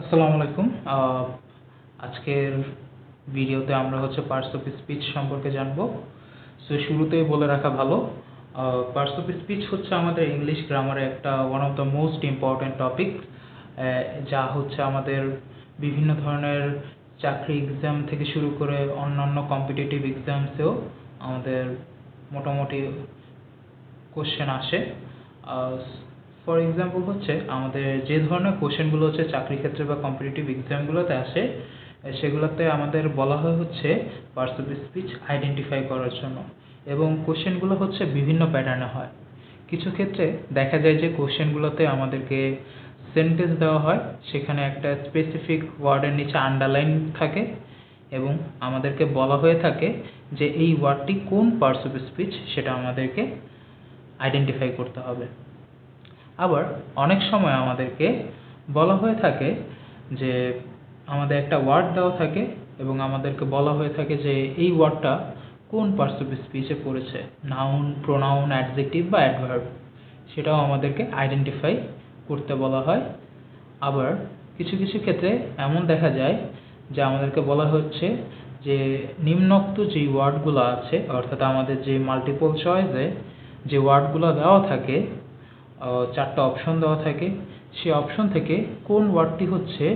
আসসালামু আলাইকুম। আজকের ভিডিওতে আমরা হচ্ছে পার্টস অফ স্পিচ সম্পর্কে জানব। সো, শুরুতেই বলে রাখা ভালো। পার্টস অফ স্পিচ হচ্ছে আমাদের ইংলিশ গ্রামারে একটা one of the most important topic যা হচ্ছে আমাদের বিভিন্ন ধরনের চাকরি এক্সাম থেকে শুরু করে অন্যান্য কম্পিটিটিভ এক্সামসেও আমাদের মোটামুটি কোশ্চেন আসে। ফর এক্সাম্পল হচ্ছে, আমাদের যে ধরনের কোশ্চেনগুলো হচ্ছে চাকরি ক্ষেত্রে বা কম্পিটিটিভ এক্সামগুলোতে আসে সেগুলোতে আমাদের বলা হয় হচ্ছে পার্টস অফ স্পিচ আইডেন্টিফাই করার জন্য। এবং কোশ্চেনগুলো হচ্ছে বিভিন্ন প্যাটার্নে হয়। কিছু ক্ষেত্রে দেখা যায় যে কোশ্চেনগুলোতে আমাদেরকে সেন্টেন্স দেওয়া হয়, সেখানে একটা স্পেসিফিক ওয়ার্ডের নিচে আন্ডারলাইন থাকে এবং আমাদেরকে বলা হয়ে থাকে যে এই ওয়ার্ডটি কোন পার্টস অফ স্পিচ সেটা আমাদেরকে আইডেন্টিফাই করতে হবে। আবার অনেক সময় আমাদেরকে বলা হয়ে থাকে যে আমাদের একটা ওয়ার্ড দেওয়া থাকে এবং আমাদেরকে বলা হয়ে থাকে যে এই ওয়ার্ডটা কোন পার্টস অফ স্পিচে পড়েছে? নাউন প্রোনাউন অ্যাডজেক্টিভ বা অ্যাডভার্ব সেটাও আমাদেরকে আইডেন্টিফাই করতে বলা হয়। আবার কিছু কিছু ক্ষেত্রে এমন দেখা যায় যে আমাদেরকে বলা হচ্ছে যে নিম্নোক্ত যে ওয়ার্ডগুলো আছে, অর্থাৎ আমাদের যে মাল্টিপল চয়েসে যে ওয়ার্ডগুলো দেওয়া থাকে চারটা অপশন দেওয়া থাকে। সেই অপশন থেকে কোন ওয়ার্ডটি হচ্ছে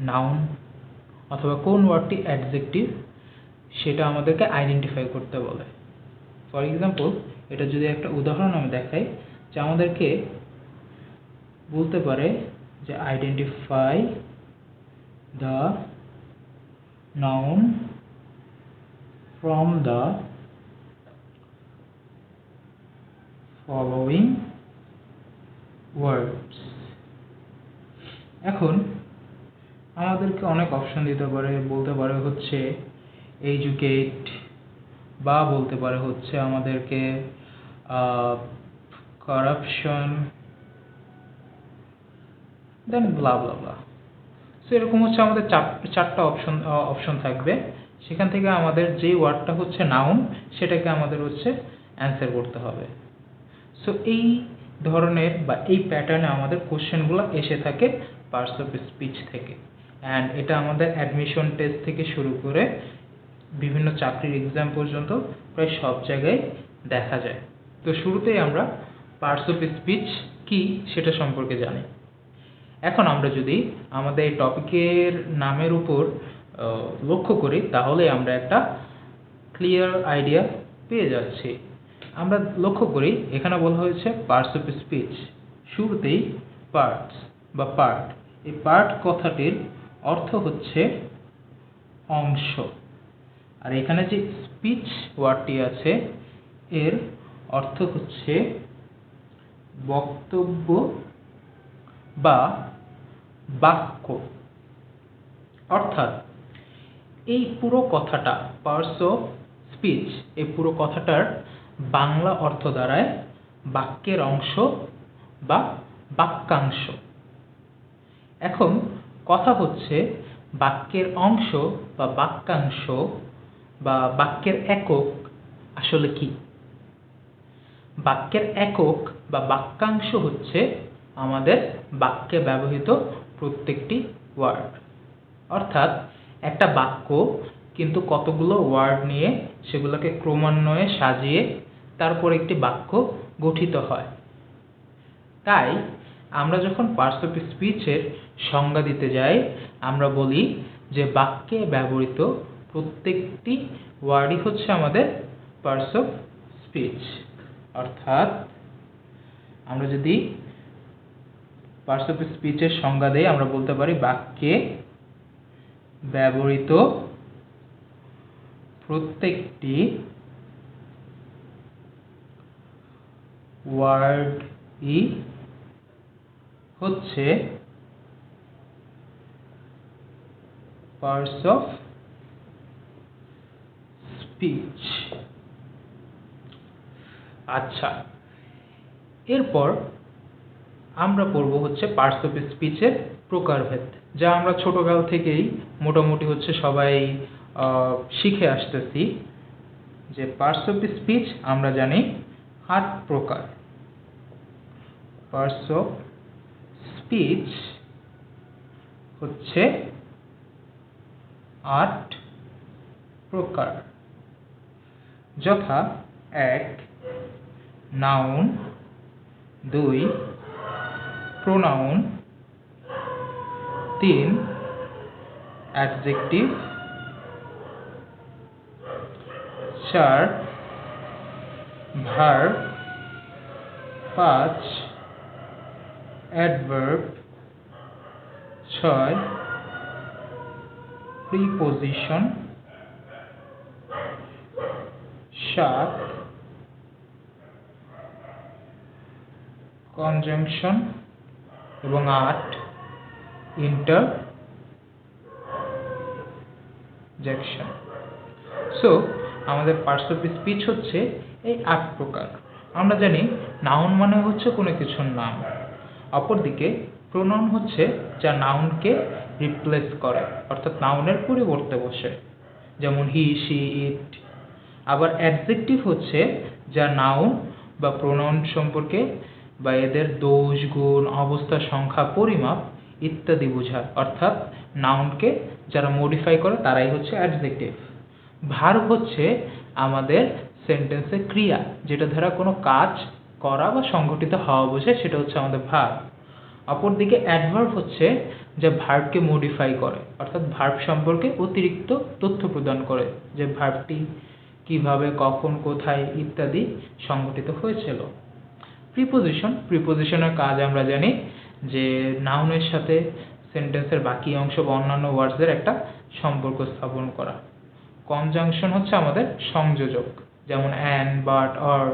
নাউন অথবা কোন ওয়ার্ডটি অ্যাডজেক্টিভ সেটা আমাদেরকে আইডেন্টিফাই করতে বলে। ফর এক্সাম্পল এটা যদি একটা উদাহরণ আমি দেখাই, যে আমাদেরকে বলতে পারে যে identify the noun from the following words এখন আমাদেরকে অনেক অপশন দিতে পারে, বলতে পারে হচ্ছে এডুকেট বা বলতে পারে হচ্ছে আমাদেরকে corruption then blah blah blah so এরকম হচ্ছে আমাদের চার- চারটা অপশন অপশন থাকবে। সেখান থেকে আমাদের যে ওয়ার্ডটা হচ্ছে নাউন সেটাকে আমাদের হচ্ছে অ্যান্সার করতে হবে। সো এই ধরনের বা এই প্যাটার্নে আমাদের কোশ্চেনগুলো এসে থাকে পার্টস অফ স্পিচ থেকে। অ্যান্ড এটা আমাদের অ্যাডমিশন টেস্ট থেকে শুরু করে বিভিন্ন চাকরির এক্সাম পর্যন্ত প্রায় সব জায়গায় দেখা যায়। তো শুরুতেই আমরা পার্টস অফ স্পিচ কি সেটা সম্পর্কে জানি। এখন আমরা যদি আমাদের এই টপিকের নামের উপর লক্ষ্য করি, তাহলে আমরা একটা ক্লিয়ার আইডিয়া পেয়ে যাচ্ছি। আমরা লক্ষ্য করি, এখানে বলা হয়েছে পার্টস অফ স্পিচ শুরুতেই পার্টস বা পার্ট এই পার্ট কথাটির অর্থ হচ্ছে অংশ। আর এখানে যে স্পিচ ওয়ার্ডটি আছে, এর অর্থ হচ্ছে বক্তব্য বা বাক্য। অর্থাৎ এই পুরো কথাটা পার্টস অফ স্পিচ এই পুরো কথাটার বাংলা অর্থ দাঁড়ায় বাক্যের অংশ বা বাক্যাংশ। এখন কথা হচ্ছে বাক্যের অংশ বা বাক্যাংশ বা বাক্যের একক আসলে কি? বাক্যের একক বা বাক্যাংশ হচ্ছে আমাদের বাক্যে ব্যবহৃত প্রত্যেকটি ওয়ার্ড। অর্থাৎ একটা বাক্য কিন্তু কতগুলো ওয়ার্ড নিয়ে সেগুলোকে ক্রমান্বয়ে সাজিয়ে তারপর একটি বাক্য গঠিত হয়। তাই আমরা যখন পার্টস অফ স্পিচের সংজ্ঞা দিতে যাই, আমরা বলি যে বাক্যে ব্যবহৃত প্রত্যেকটি ওয়ার্ডই হচ্ছে আমাদের পার্টস অফ স্পিচ। অর্থাৎ আমরা যদি পার্টস অফ স্পিচের সংজ্ঞা দেই, আমরা বলতে পারি বাক্যে ব্যবহৃত প্রত্যেকটি ওয়ার্ডই হচ্ছে পার্টস অফ স্পিচ আচ্ছা এরপর আমরা পড়ব হচ্ছে পার্টস অফ স্পিচের প্রকারভেদ, যা আমরা ছোটকাল থেকেই মোটামুটি হচ্ছে সবাই শিখে আসতেছি। যে পার্টস অফ স্পিচ আমরা জানি আট প্রকার। পার্টস অফ স্পিচ হচ্ছে আট প্রকার। যথা এক, নাউন, দুই, প্রোনাউন, তিন, অ্যাডজেক্টিভ, চার ভার পাঁচ অ্যাডভার্ব ছয় প্রিপোজিশন সাত কনজাংশন এবং আট ইন্টার জ্যাকশন সো আমাদের পার্টস অফ স্পিচ হচ্ছে এই আট প্রকার। আমরা জানি নাউন মানে হচ্ছে কোনো কিছুর নাম। অপরদিকে প্রোনাউন হচ্ছে যা নাউনকে রিপ্লেস করে, অর্থাৎ নাউনের পরিবর্তে বসে। যেমন হি সি ইট আবার অ্যাডজেক্টিভ হচ্ছে যা নাউন বা প্রোনাউন সম্পর্কে বা এদের দোষ, গুণ, অবস্থা, সংখ্যা, পরিমাপ ইত্যাদি বোঝায়। অর্থাৎ নাউনকে যারা মডিফাই করে, তারাই হচ্ছে অ্যাডজেক্টিভ ভার্ব হচ্ছে আমাদের সেন্টেন্সে ক্রিয়া, যেটা দ্বারা কোনো কাজ করা বা সংঘটিত হওয়া বোঝায়, সেটা হচ্ছে আমাদের ভার্ব অপরদিকে অ্যাডভার্ব হচ্ছে যা ভার্বকে মডিফাই করে, অর্থাৎ ভার্ব সম্পর্কে অতিরিক্ত তথ্য প্রদান করে, যে ভার্বটি কীভাবে, কখন, কোথায় ইত্যাদি সংঘটিত হয়েছিল। প্রিপোজিশন প্রিপোজিশনের কাজ আমরা জানি যে নাউনের সাথে সেন্টেন্সের বাকি অংশ বা অন্যান্য ওয়ার্ডসের একটা সম্পর্ক স্থাপন করা। কনজাংশন হচ্ছে আমাদের সংযোজক, যেমন অ্যান বাট অর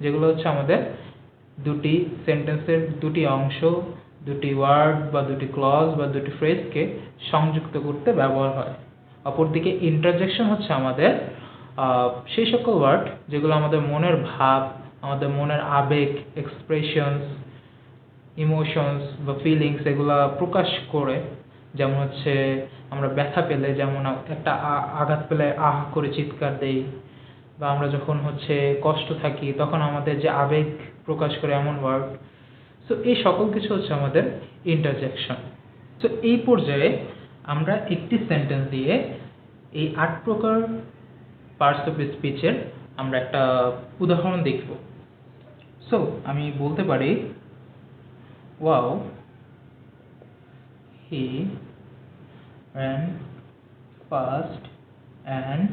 যেগুলো হচ্ছে আমাদের দুটি সেন্টেন্সের দুটি অংশ, দুটি ওয়ার্ড বা দুটি ক্লজ বা দুটি ফ্রেজকে সংযুক্ত করতে ব্যবহার হয়। অপরদিকে ইন্টারজেকশন হচ্ছে আমাদের সেই সকল ওয়ার্ড যেগুলো আমাদের মনের ভাব, আমাদের মনের আবেগ এক্সপ্রেশনস ইমোশনস বা ফিলিংস এগুলা প্রকাশ করে। যেমন হচ্ছে আমরা ব্যথা পেলে যেমন একটা আঘাত পেলে আহ করে চিৎকার দেই বা আমরা যখন হচ্ছে কষ্ট থাকি, তখন আমাদের যে আবেগ প্রকাশ করে এমন ওয়ার্ড সো এই সকল কিছু হচ্ছে আমাদের ইন্টারজেকশন তো এই পর্যায়ে আমরা একটি সেন্টেন্স দিয়ে এই আট প্রকার পার্টস অফ স্পিচের আমরা একটা উদাহরণ দেখব। সো আমি বলতে পারি wow he ran fast and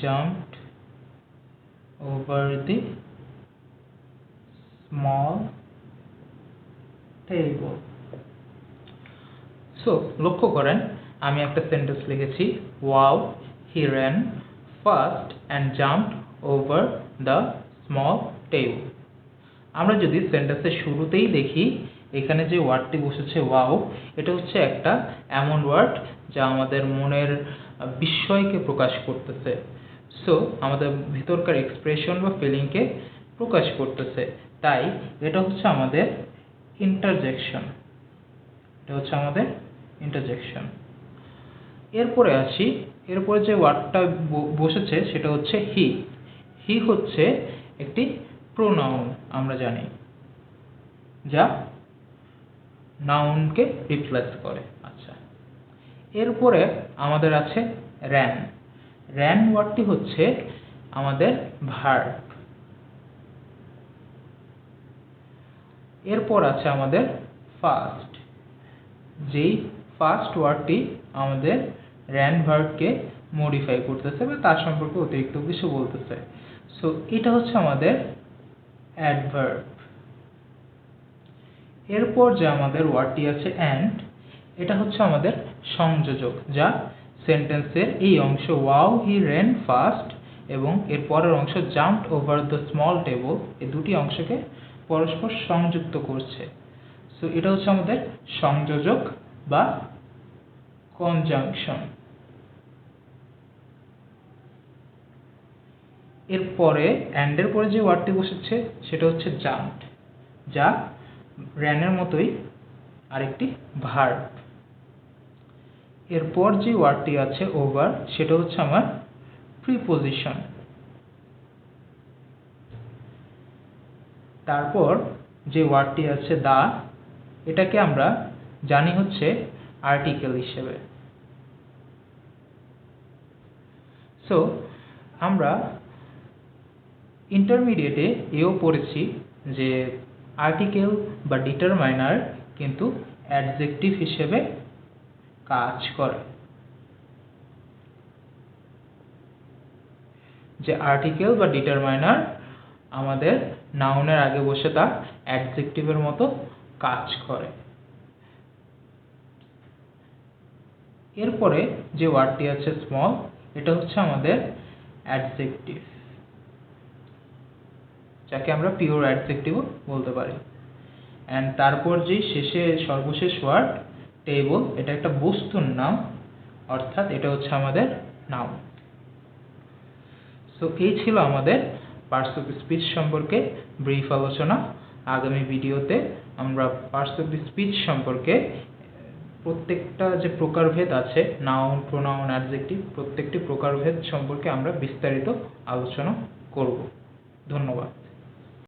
jumped over the small table. So লক্ষ্য করেন, আমি একটা সেন্টেন্স লিখেছি wow he ran fast and jumped over the small table আমরা যদি সেন্টেন্সের শুরুতেই দেখি, এখানে যে ওয়ার্ডটি বসেছে ওয়াও এটা হচ্ছে একটা এমন ওয়ার্ড যা আমাদের মনের বিস্ময়কে প্রকাশ করতেছে। সো আমাদের ভিতরকার এক্সপ্রেশন বা ফিলিংকে প্রকাশ করতেছে। তাই, এটা হচ্ছে আমাদের ইন্টারজেকশন এটা হচ্ছে আমাদের ইন্টারজেকশন এরপরে আসি, এরপরে যে ওয়ার্ডটা বসেছে, সেটা হচ্ছে হি হি হচ্ছে একটি প্রোনাউন আমরা জানি, যা নাউনকে রিপ্লেস করে। আচ্ছা। এরপরে আমাদের আছে র্যান র্যান ওয়ার্ডটি হচ্ছে আমাদের ভার্ব এরপর আছে আমাদের ফার্স্ট যেই ফার্স্ট ওয়ার্ডটি আমাদের র্যান ভার্বকে মডিফাই করতেছে বা তার সম্পর্কে অতিরিক্ত কিছু বলতেছে। সো এটা হচ্ছে আমাদের অ্যাডভার্ব এরপর যে আমাদের ওয়ার্ডটি আছে অ্যান্ড এটা হচ্ছে আমাদের সংযোজক, যা সেন্টেন্সের এই অংশ ওয়াও হি রেন ফাস্ট এবং এর পরের অংশ jumped over the small table এই দুটি অংশকে পরস্পর সংযুক্ত করছে। সো এটা হচ্ছে আমাদের সংযোজক বা কনজাংশন এরপরে অ্যান্ডের পরে যে ওয়ার্ডটি বসেছে, সেটা হচ্ছে জাম্পড যা র্যানের মতোই আরেকটি ভার্ব এরপর যে ওয়ার্ডটি আছে ওভার সেটা হচ্ছে আমার প্রিপোজিশন তারপর যে ওয়ার্ডটি আছে দা এটাকে আমরা জানি হচ্ছে আর্টিকেল হিসেবে। সো আমরা ইন্টারমিডিয়েটে এও পড়েছি যে আর্টিকেল বা ডিটারমাইনার কিন্তু অ্যাডজেক্টিভ হিসেবে কাজ করে। যে আর্টিকেল বা ডিটারমাইনার আমাদের নাউনের আগে বসে তা অ্যাডজেক্টিভের মতো কাজ করে। এরপরে যে ওয়ার্ডটি আছে স্মল এটা হচ্ছে আমাদের অ্যাডজেক্টিভ যাকে আমরা পিওর অ্যাডজেক্টিভও বলতে পারি। অ্যান্ড তারপর যে শেষে সর্বশেষ ওয়ার্ড টেবল এটা একটা বস্তুর নাম, অর্থাৎ এটা হচ্ছে আমাদের নাম সো এই ছিল আমাদের পার্টস অফ স্পিচ সম্পর্কে ব্রিফ আলোচনা। আগামী ভিডিওতে আমরা পার্টস অফ স্পিচ সম্পর্কে, প্রত্যেকটা যে প্রকারভেদ আছে নাউন প্রোনাউন অ্যাডজেক্টিভ প্রত্যেকটি প্রকারভেদ সম্পর্কে আমরা বিস্তারিত আলোচনা করব। ধন্যবাদ।